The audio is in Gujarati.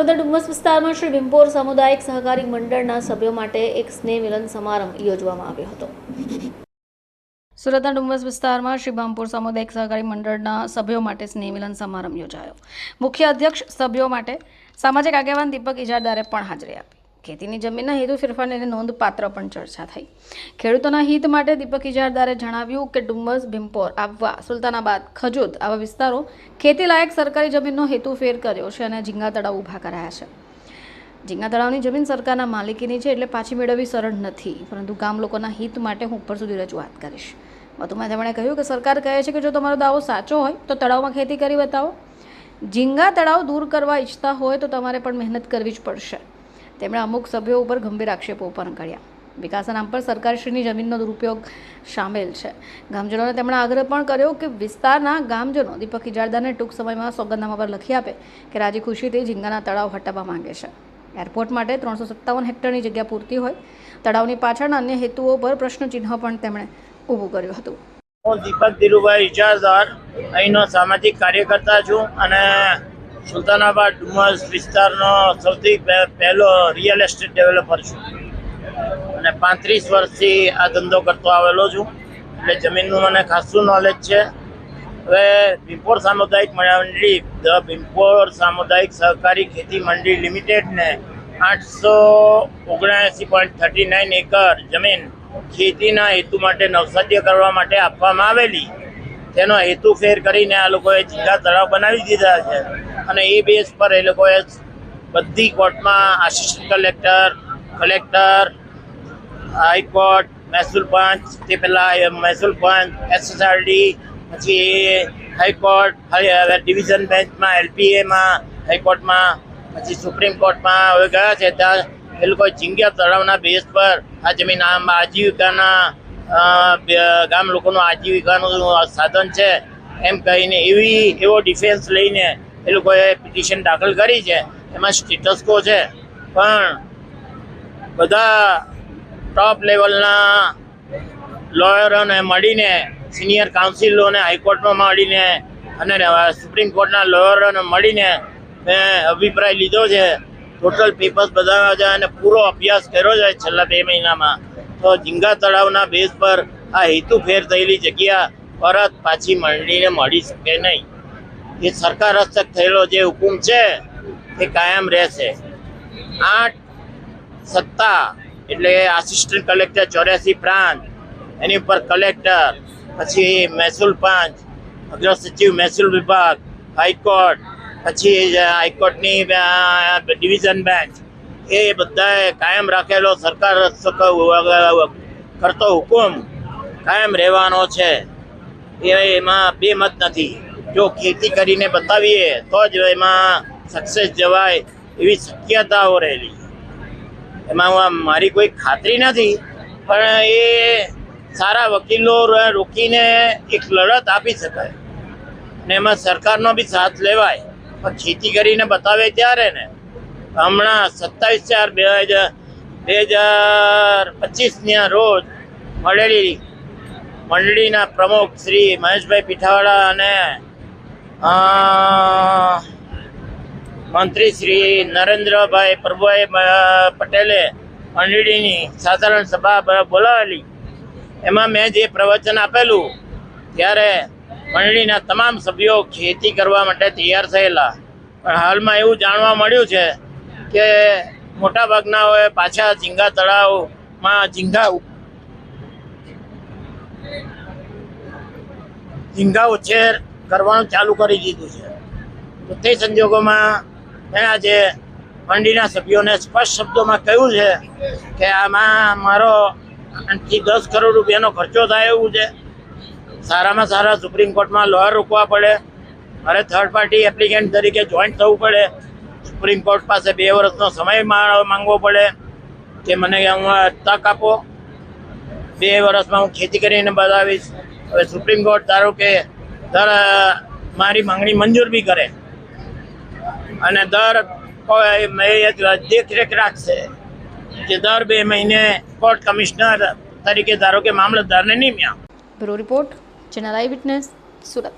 સુરતના ડુમ્મસ વિસ્તારમાં શ્રી બિમ્પોર સામુદાયિક સહકારી મંડળના સભ્યો માટે એક સ્નેહ મિલન સમારંભ યોજવામાં આવ્યો હતો. સુરતના ડુમસ વિસ્તારમાં શ્રી બામપુર સામુદાયિક સહકારી મંડળના સભ્યો માટે સ્નેહ મિલન સમારંભ યોજાયો. મુખ્ય અધ્યક્ષ સભ્યો માટે સામાજિક આગેવાન દીપક ઇજારદારે પણ હાજરી આપી. ખેતીની જમીનના હેતુ ફેરફારને લઈને નોંધપાત્ર પણ ચર્ચા થઈ. ખેડૂતોના હિત માટે દીપક ઇજારદારે જણાવ્યું કે ડુમ્મસ, ભીમપોર આવવા સુલતાનાબાદ ખજૂત આવા વિસ્તારો ખેતીલાયક સરકારી જમીનનો હેતુ ફેર કર્યો છે અને ઝીંગા તળાવ ઊભા કરાયા છે. ઝીંગા તળાવની જમીન સરકારના માલિકીની છે એટલે પાછી મેળવવી સરળ નથી, પરંતુ ગામ લોકોના હિત માટે હું ઉપર સુધી રજૂઆત કરીશ. વધુમાં તેમણે કહ્યું કે સરકાર કહે છે કે જો તમારો દાવો સાચો હોય, તો તળાવમાં ખેતી કરી બતાવો. ઝીંગા તળાવ દૂર કરવા ઈચ્છતા હોય, તો તમારે પણ મહેનત કરવી જ પડશે. તેમણે અમુક સભ્યો ઉપર ગંભીર આક્ષેપો પણ કર્યા. વિકાસના નામ પર સરકારશ્રીની જમીનનો દુરુપયોગ સામેલ છે. ગામજનોને તેમણે આગ્રહ પણ કર્યો કે વિસ્તારના ગામજનો દીપક ઇજારદારને ટૂંક સમયમાં સોગંદનામા પર લખી આપે કે રાજી ખુશીથી ઝીંગાના તળાવ હટાવવા માંગે છે. એરપોર્ટ માટે ત્રણસો સત્તાવન હેક્ટરની જગ્યા પૂરતી હોય. તળાવની પાછળના અન્ય હેતુઓ પર પ્રશ્નચિહ્ન પણ તેમણે ઊભું કર્યું હતું. હું દીપક ધીરુભાઈ ઇજારદાર અહીંનો સામાજિક કાર્યકર્તા છું અને સુલતાનાબાદ ડુમસ વિસ્તારનો સૌથી પહેલો રિયલ એસ્ટેટ ડેવલપર છું. અને પાંત્રીસ વર્ષથી આ ધંધો કરતો આવેલો છું. એટલે જમીનનું મને ખાસું નોલેજ છે. હવે ભીમપોર સામુદાયિક મંડળી, ધ ભીમપોર સામુદાયિક સહકારી ખેતી મંડળી લિમિટેડને આઠસો ઓગણએંસી પોઈન્ટ થર્ટી નાઇન એકર જમીન ખેતીના હેતુ માટે નવસાધ્ય કરવા માટે આપવામાં આવેલી. તેનો હેતુ ફેર કરીને આ લોકોએ જીગા તળાવ બનાવી દીધા છે. અને એ બેઝ પર એ લોકોએ બધી કોર્ટમાં આસિસ્ટન્ટ કલેક્ટર કલેક્ટર હાઈકોર્ટ મહેસૂલ પંચ, તે પહેલાં મહેસૂલ પંચ એસએસઆરડી પછી હાઈકોર્ટ હવે ડિવિઝન બેન્ચમાં એલપીએમાં હાઈકોર્ટમાં પછી સુપ્રીમ કોર્ટમાં હવે ગયા છે. ત્યાં એ લોકો ઝીંગા તળાવના બેઝ પર, આ જમીન, આમ આજીવિકાના ગામ લોકોનું આજીવિકાનું સાધન છે. એમ કહીને એવી, એવો ડિફેન્સ લઈને એ લોકોએ પિટિશન દાખલ કરી છે. એમાં સ્ટેટસ કો છે. પણ બધા ટોપ લેવલના લોયરોને મળીને સિનિયર કાઉન્સિલોને હાઈકોર્ટમાં મળીને અને સુપ્રીમ કોર્ટના લોયરોને મળીને મેં અભિપ્રાય લીધો છે. ટોટલ પેપર્સ બધા અને પૂરો અભ્યાસ કર્યો છે છેલ્લા બે મહિનામાં. તો ઝીંગા તળાવના બેઝ પર આ હેતુ ફેર થયેલી જગ્યા પરત પાછી મંડળીને મળી શકે નહીં. એ સરકાર હસ્તક થયેલો જે હુકુમ છે, એ કાયમ રહેશે. આઠ સત્તા એટલે આસિસ્ટન્ટ કલેક્ટર ચોર્યાસી પ્રાંત, એની ઉપર કલેક્ટર પછી મહેસૂલ પંચ, અગ્ર સચિવ મહેસૂલ વિભાગ, હાઈકોર્ટ, પછી હાઈકોર્ટની ડિવિઝન બેન્ચ, એ બધાએ કાયમ રાખેલો સરકાર કરતો હુકુમ કાયમ રહેવાનો છે. એમાં બે મત નથી. જો ખેતી કરીને બતાવીએ, તો જ એમાં સક્સેસ જવાય એવી શક્યતાઓ રહેલી. એમાં મારી કોઈ ખાતરી નથી, પણ એ સારા વકીલો રોકીને એક લડત આપી શકાય. ને એમાં સરકારનો બી સાથ લેવાય. પણ ખેતી કરીને બતાવે ત્યારે ને, હમણાં સત્તાવીસ ચાર બે હજાર બે હજાર પચીસના રોજ મળેલી મંડળીના પ્રમુખ શ્રી મહેશભાઈ પીઠાવાળા અને મંત્રી શ્રી નરેન્દ્રભાઈ પ્રભુભાઈ પટેલે મંડળીની સાધારણ સભા બોલાવેલી. એમાં મેં જે પ્રવચન આપેલું, ત્યારે મંડળીના તમામ સભ્યો ખેતી કરવા માટે તૈયાર થયેલા. પણ હાલમાં એવું જાણવા મળ્યું છે કે મોટાભાગનાઓએ પાછા ઝીંગા તળાવમાં ઝીંગા ઝીંગા ઉછેર કરવાનું ચાલુ કરી દીધું છે. તો તે સંજોગોમાં મેં આજે મંડીના સભ્યોને સ્પષ્ટ શબ્દોમાં કહ્યું છે કે આમાં મારો આઠથી દસ કરોડ રૂપિયાનો ખર્ચો થાય એવું છે. સારામાં સારા સુપ્રીમ કોર્ટમાં લોયર રોકવા પડે. મારે થર્ડ પાર્ટી એપ્લિકેન્ટ તરીકે જોઈન્ટ થવું પડે. સુપ્રીમ કોર્ટ પાસે બે વર્ષનો સમય માંગવો પડે. કે મને હું તક આપો. બે વર્ષમાં હું ખેતી કરીને બતાવીશ હવે સુપ્રીમ કોર્ટ ધારો કે દર મારી માંગણી મંજૂર બી કરે. અને દર દેખરેખ રાખશે કે દર બે મહિને કોર્ટ કમિશનર તરીકે ધારો કે મામલતદારને નિમ્યા bureau report, channel I Witness, Surat.